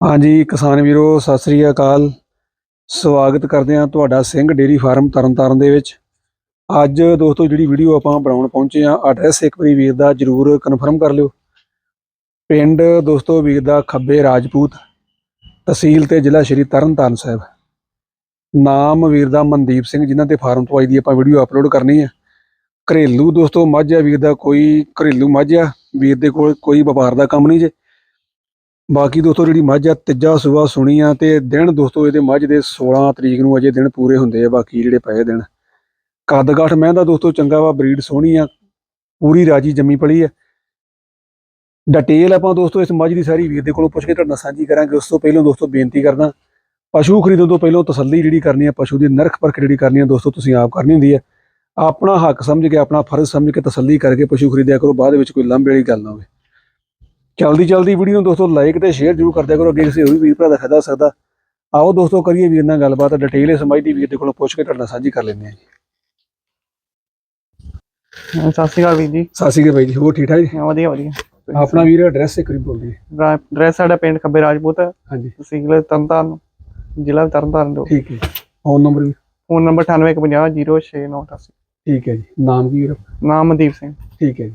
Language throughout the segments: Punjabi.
ਹਾਂਜੀ, ਕਿਸਾਨ ਵੀਰੋ, ਸਤਿ ਸ੍ਰੀ ਅਕਾਲ। ਸਵਾਗਤ ਕਰਦੇ ਹਾਂ ਤੁਹਾਡਾ ਸਿੰਘ ਡੇਰੀ ਫਾਰਮ ਤਰਨਤਾਰਨ ਦੇ ਵਿੱਚ। ਅੱਜ ਦੋਸਤੋ, ਜਿਹੜੀ ਵੀਡੀਓ ਆਪਾਂ ਬਣਾਉਣ ਪਹੁੰਚੇ ਆ ਐਡਰੈਸ ਇੱਕ ਵਾਰੀ ਵੀਰ ਦਾ ਜਰੂਰ ਕਨਫਰਮ ਕਰ ਲਿਓ। ਪਿੰਡ ਦੋਸਤੋ, ਵੀਰ ਦਾ ਖੱਬੇ ਰਾਜਪੂਤ, ਤਹਿਸੀਲ ਤੇ ਜ਼ਿਲ੍ਹਾ ਸ਼੍ਰੀ ਤਰਨਤਾਰਨ ਸਾਹਿਬ। ਨਾਮ ਵੀਰ ਦਾ ਮਨਦੀਪ ਸਿੰਘ, ਜਿਨ੍ਹਾਂ ਤੇ ਫਾਰਮ ਤੋਂ ਆਈ ਦੀ ਆਪਾਂ ਵੀਡੀਓ ਅਪਲੋਡ ਕਰਨੀ ਹੈ। ਘਰੇਲੂ ਦੋਸਤੋ, ਮੱਝ ਆ ਵੀਰ ਦਾ ਕੋਈ ਘਰੇਲੂ ਮੱਝ ਆ ਵੀਰ ਦੇ ਕੋਲ ਕੋਈ ਵਪਾਰ ਦਾ ਕੰਮ ਨਹੀਂ ਜੇ। ਬਾਕੀ ਦੋਸਤੋ ਜਿਹੜੀ ਮੱਝ ਆ, ਤੀਜਾ ਸੂਆ ਸੁਣੀ ਆ ਤੇ ਦਿਨ ਦੋਸਤੋ ਇਹਦੇ ਮੱਝ ਦੇ 16 ਤਰੀਕ ਨੂੰ ਅਜੇ ਦਿਨ ਪੂਰੇ ਹੁੰਦੇ ਆ, ਬਾਕੀ ਜਿਹੜੇ ਪਏ ਦਿਨ। ਕੱਦ ਕਾਠ ਮੈਂ ਦੋਸਤੋ ਚੰਗਾ ਵਾ, ਬਰੀਡ ਸੋਹਣੀ ਆ, ਪੂਰੀ ਰਾਜੀ ਜੰਮੀ ਪਲੀ ਆ। ਡਿਟੇਲ ਆਪਾਂ ਦੋਸਤੋ ਇਸ ਮੱਝ ਦੀ ਸਾਰੀ ਵੀਰ ਦੇ ਕੋਲੋਂ ਪੁੱਛ ਕੇ ਤੁਹਾਡੇ ਨਾਲ ਸਾਂਝੀ ਕਰਾਂਗੇ, ਉਸ ਤੋਂ ਪਹਿਲਾਂ ਦੋਸਤੋ ਬੇਨਤੀ ਕਰਦਾ, ਪਸ਼ੂ ਖਰੀਦਣ ਤੋਂ ਪਹਿਲਾਂ ਤਸੱਲੀ ਜਿਹੜੀ ਕਰਨੀ ਆ, ਪਸ਼ੂ ਦੀ ਨਰਖ ਪਰਖ ਜਿਹੜੀ ਕਰਨੀ ਆ ਦੋਸਤੋ ਤੁਸੀਂ ਆਪ ਕਰਨੀ ਹੁੰਦੀ ਹੈ ਆਪਣਾ ਹੱਕ ਸਮਝ ਕੇ, ਆਪਣਾ ਫਰਜ਼ ਸਮਝ ਕੇ ਤਸੱਲੀ ਕਰਕੇ ਪਸ਼ੂ ਖਰੀਦਿਆ ਕਰੋ, ਬਾਅਦ ਵਿੱਚ ਕੋਈ ਲੰਬੇ ਵਾਲੀ ਗੱਲ ਨਾ ਹੋਵੇ। ਚਲਦੀ ਚਲਦੀ ਵੀਡੀਓ ਨੂੰ ਦੋਸਤੋ ਲਾਈਕ ਤੇ ਸ਼ੇਅਰ ਜ਼ਰੂਰ ਕਰ ਦਿਆ ਕਰੋ ਅੱਗੇ ਕਿਸੇ ਹੋਰ ਵੀ ਵੀਰ ਭਰਾ ਦਾ ਫਾਇਦਾ ਹੋ ਸਕਦਾ। ਆਓ ਦੋਸਤੋ ਕਰੀਏ ਵੀਰ ਨਾਲ ਗੱਲਬਾਤ ਡਿਟੇਲ ਇਸ ਸਮਝਦੀ ਵੀਰ ਦੇ ਕੋਲੋਂ ਪੁੱਛ ਕੇ ਤੁਹਾਡੇ ਸਾਂਝੀ ਕਰ ਲੈਂਦੇ ਹਾਂ ਜੀ। ਸਤਿ ਸ਼੍ਰੀ ਅਕਾਲ ਵੀਰ ਜੀ। ਸਤਿ ਸ਼੍ਰੀ ਅਕਾਲ ਬਾਈ ਜੀ ਹੋਰ ਠੀਕ ਠਾਕ ਜੀ? ਵਧੀਆ ਵਧੀਆ। ਆਪਣਾ ਵੀਰ ਐਡਰੈਸ ਇੱਕ ਵਾਰੀ ਬੋਲ ਦਿਓ ਐਡਰੈਸ ਸਾਡਾ ਪਿੰਡ ਖੱਬੇ ਰਾਜਪੂਤ ਹਾਂਜੀ। ਤਰਨਤਾਰਨ ਜ਼ਿਲ੍ਹਾ ਤਰਨਤਾਰਨ ਠੀਕ ਹੈ ਫੋਨ ਨੰਬਰ ਵੀ? ਫੋਨ ਨੰਬਰ 9850069988 ਠੀਕ ਹੈ ਜੀ। ਨਾਮ ਕੀ ਵੀਰ ਨਾਮ ਮਨਦੀਪ ਸਿੰਘ। ਠੀਕ ਹੈ ਜੀ।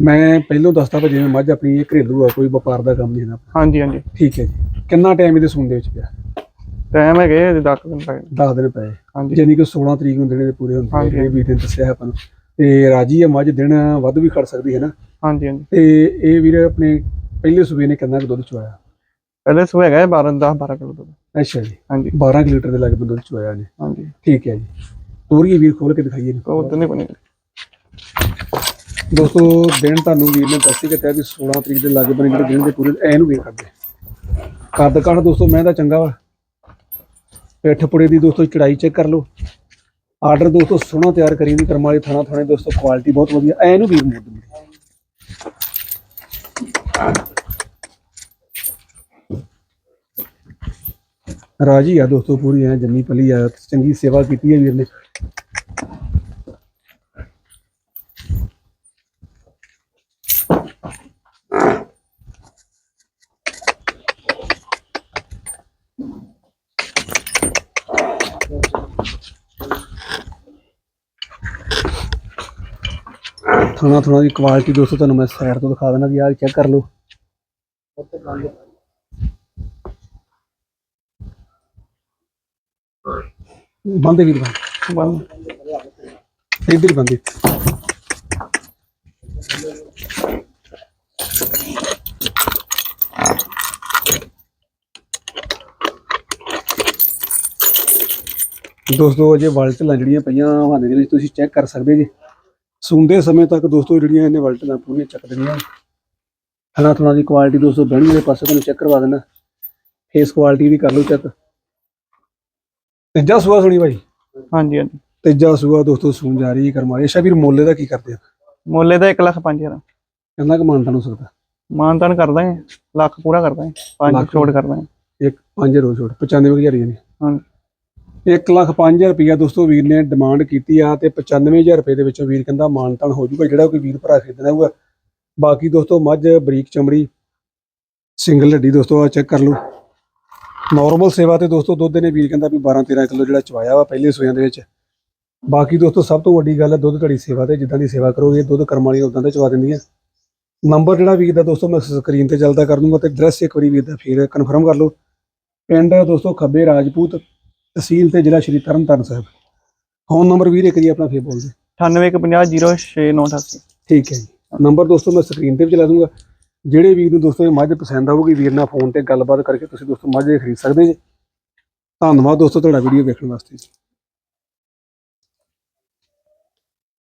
ਮੈਂ ਪਹਿਲਾਂ ਦੱਸਦਾ ਵਾ ਜਿਵੇਂ ਮੱਝ ਆਪਣੀ ਇਹ ਘਰੇਲੂ ਆ ਕੋਈ ਵਪਾਰ ਦਾ ਕੰਮ ਨਹੀਂ ਹੈ ਹਾਂਜੀ ਹਾਂਜੀ। ਠੀਕ ਹੈ ਜੀ। ਕਿੰਨਾ ਟਾਈਮ ਇਹਦੇ ਸੂਣ ਦੇ ਵਿੱਚ ਪਿਆ? ਟਾਈਮ ਹੈਗੇ 10 ਦਿਨ ਤੱਕ 10 ਦਿਨ ਪਏ। ਹਾਂਜੀ। ਜਾਨੀ ਕਿ 16 ਤਰੀਕ ਨੂੰ ਦਿਨ ਇਹਦੇ ਪੂਰੇ ਹੁੰਦੇ ਹਾਂਜੀ। ਇਹ ਵੀਰ ਨੇ ਦੱਸਿਆ ਆਪਾਂ ਨੂੰ। ਤੇ ਰਾਜੀ ਆ ਮੱਝ ਦਿਨ ਵੱਧ ਵੀ ਖੜ ਸਕਦੀ ਹੈ ਨਾ। ਹਾਂਜੀ ਹਾਂਜੀ। ਤੇ ਇਹ ਵੀਰ ਆਪਣੇ ਪਹਿਲੇ ਸੂਬੇ ਨੇ ਕਿੰਨਾ ਕੁ ਦੁੱਧ ਚਵਾਇਆ ਪਹਿਲੇ ਸੂ ਹੈਗਾ 12 10 12 ਕਿਲੋ ਦੁੱਧ। ਅੱਛਾ ਜੀ। ਹਾਂਜੀ। 12 ਕੁ ਲੀਟਰ ਦੇ ਲਗਭਗ ਦੁੱਧ ਚਵਾਇਆ ਨੇ ਹਾਂਜੀ। ਠੀਕ ਹੈ ਜੀ। ਤੋਰੀਏ ਵੀਰ ਖੋਲ ਕੇ ਦਿਖਾਈਏ। ਕੋਈ ਉਦੋਂ ਨਹੀਂ ਬਣੀ ਦੋਸਤੋ, ਦਿਨ ਤੁਹਾਨੂੰ ਵੀਰ ਨੇ ਦੱਸੀ ਕਿ ਵੀ 16 ਤਰੀਕ ਦੇ ਲਾਗੇ ਬਣੇ ਜਿਹੜੇ ਦਿਨ ਦੇ ਪੂਰੇ, ਐ ਨੂੰ ਵੇਖ ਕਰਦੇ। ਕੱਦ ਕਾਠ ਦੋਸਤੋ, ਮੈਂ ਤਾਂ ਚੰਗਾ ਵਾ। ਪਿੱਠ ਪੁੜੇ ਦੀ ਦੋਸਤੋ ਚੜਾਈ ਚੈੱਕ ਕਰ ਲਓ। ਆਰਡਰ ਦੋਸਤੋ, ਸੋਹਣਾ ਤਿਆਰ ਕਰੀ ਦੀ, ਕਰਮ ਵਾਲੀ ਥਾਣਾ ਥਾਣੇ ਦੋਸਤੋ ਕੁਆਲਿਟੀ ਬਹੁਤ ਵਧੀਆ, ਐ ਨੂੰ ਵੀਰ ਮੋੜ ਦਿੰਦੇ। ਰਾਜੀ ਆ ਦੋਸਤੋ, ਪੂਰੀ ਐ ਜੰਮੀ ਪਲੀ ਆ, ਚੰਗੀ ਸੇਵਾ ਕੀਤੀ ਹੈ ਵੀਰ ਨੇ। ਥੋੜਾ ਥੋੜਾ ਦੀ ਕੁਆਲਿਟੀ ਦੋਸਤੋ, ਤੁਹਾਨੂੰ ਮੈਂ ਸਾਈਡ ਤੋਂ ਦਿਖਾ ਦਿੰਦਾ ਵੀ ਆਹ ਚੈੱਕ ਕਰ ਲਓ। ਬੰਦੇ ਵੀ ਬੰਦ। ਬੰਦ। ਇੱਧਰ ਬੰਦੇ ਦੋਸਤੋ, ਅਜੇ ਵਲਟਲਾਂ ਜਿਹੜੀਆਂ ਪਈਆਂ ਹਵਾਨੇ ਦੇ ਵਿੱਚ ਤੁਸੀਂ ਚੈੱਕ ਕਰ ਸਕਦੇ ਜੀ। ਸੁੰਦੇ ਸਮੇਂ ਤੱਕ ਦੋਸਤੋ ਜਿਹੜੀਆਂ ਇਹਨੇ ਵਲਟਲਾਂ ਪੂਰੀਆਂ ਚੱਕ ਦੇਣੀਆਂ। ਹਨਾ ਥੋੜਾ ਦੀ ਕੁਆਲਿਟੀ ਦੋਸਤੋ ਬਹਿਣੀ ਦੇ ਪਾਸੇ ਤੁਹਾਨੂੰ ਚੈੱਕ ਕਰਵਾ ਦੇਣਾ। ਫੇਸ ਕੁਆਲਿਟੀ ਦੀ ਕਰ ਲਓ ਚੈੱਕ ਤੀਜਾ ਸੂਆ ਸੁਣੀ ਭਾਈ ਹਾਂਜੀ ਹਾਂਜੀ। ਤੀਜਾ ਸੂਆ ਦੋਸਤੋ ਸੂਣ ਜਾ ਰਹੀ ਹੈ ਕਰਮਾਲੀ ਵੀਰ ਮੋਲੇ ਦਾ ਕੀ ਕਰਦੇ ਆ? ਮੁੱਲੇ ਦਾ 1 ਲੱਖ 5000 ਕਿੰਨਾ ਕੁ ਮਾਨਤਾ ਹੋ ਸਕਦਾ? ਮਾਨਤਾਨ ਕਰਦਾ ਹੈ ਲੱਖ ਪੂਰਾ ਕਰਦਾ ਹੈ ਪੰਜ ਲੱਖ। ਛੋੜ ਕਰਦਾ ਹੈ ਇੱਕ 5 ਰੋ ਛੋੜ 95000 ਹੀ ਨੇ ਹਾਂਜੀ। 1 ਲੱਖ 5000 ਰੁਪਇਆ ਦੋਸਤੋ ਵੀਰ ਨੇ ਡਿਮਾਂਡ ਕੀਤੀ ਆ ਤੇ 95000 ਰੁਪਏ ਦੇ ਵਿੱਚੋਂ ਵੀਰ ਕਹਿੰਦਾ ਮਾਨਤਾਨ ਹੋ ਜਾਊਗਾ, ਜਿਹੜਾ ਕੋਈ ਵੀਰ ਭਰਾ ਖਰੀਦਣਾ ਹੋਊਗਾ। ਬਾਕੀ ਦੋਸਤੋ ਮੱਝ, ਬਰੀਕ ਚਮੜੀ ਸਿੰਗਲ ਹੱਡੀ ਦੋਸਤੋ ਆ ਚੈੱਕ ਕਰ ਲਓ। ਨਾਰਮਲ ਸੇਵਾ ਤੇ ਦੋਸਤੋ ਦੁੱਧ ਨੇ ਵੀਰ ਕਹਿੰਦਾ ਵੀ 12 13 ਕਿਲੋ ਜਿਹੜਾ ਚਵਾਇਆ ਵਾ ਪਹਿਲੇ ਸੋਇਆਂ ਦੇ ਵਿੱਚ। ਬਾਕੀ ਦੋਸਤੋ ਸਭ ਤੋਂ ਵੱਡੀ ਗੱਲ ਹੈ ਦੁੱਧ ਘੜੀ ਸੇਵਾ ਤੇ, ਜਿੱਦਾਂ ਦੀ ਸੇਵਾ ਕਰੋਗੇ ਦੁੱਧ ਕਰਮ ਵਾਲੀ ਉਦਾਂ ਦੇ ਚਵਾ ਦਿੰਦੀਆਂ। ਨੰਬਰ ਜਿਹੜਾ ਵੀਰ ਦਾ ਦੋਸਤੋ ਮੈਂ ਸਕਰੀਨ ਤੇ ਚੱਲਦਾ ਕਰ ਦੂੰਗਾ ਤੇ ਐਡਰੈਸ ਇੱਕ ਵਾਰੀ ਵੀਰ ਦਾ ਫਿਰ ਕਨਫਰਮ ਕਰ ਲਓ। ਪਿੰਡ ਦੋਸਤੋ ਖੱਬੇ ਰਾਜਪੂਤ। ਤਹਿਸੀਲ ਤੇ ਜ਼ਿਲ੍ਹਾ ਸ਼੍ਰੀ ਤਰਨਤਾਰਨ ਸਾਹਿਬ। ਫੋਨ ਨੰਬਰ ਵੀਰ ਇੱਕ ਜੀ ਆਪਣਾ ਫੇਰ ਬੋਲ ਦਿਓ 9850069988 ਠੀਕ ਹੈ ਜੀ। ਨੰਬਰ ਦੋਸਤੋ ਮੈਂ ਸਕਰੀਨ ਤੇ ਵੀ ਚਲਾ ਦੂੰਗਾ। ਜਿਹੜੇ ਵੀਰ ਨੂੰ ਦੋਸਤੋ ਇਹ ਮੱਝ ਪਸੰਦ ਆਊਗੀ ਵੀਰ ਨਾਲ ਫੋਨ ਤੇ ਗੱਲਬਾਤ ਕਰਕੇ ਤੁਸੀਂ ਦੋਸਤੋ ਮੱਝ ਖਰੀਦ ਸਕਦੇ ਜੀ। ਧੰਨਵਾਦ ਦੋਸਤੋ ਤੁਹਾਡਾ ਵੀਡੀਓ ਵੇਖਣ ਵਾਸਤੇ।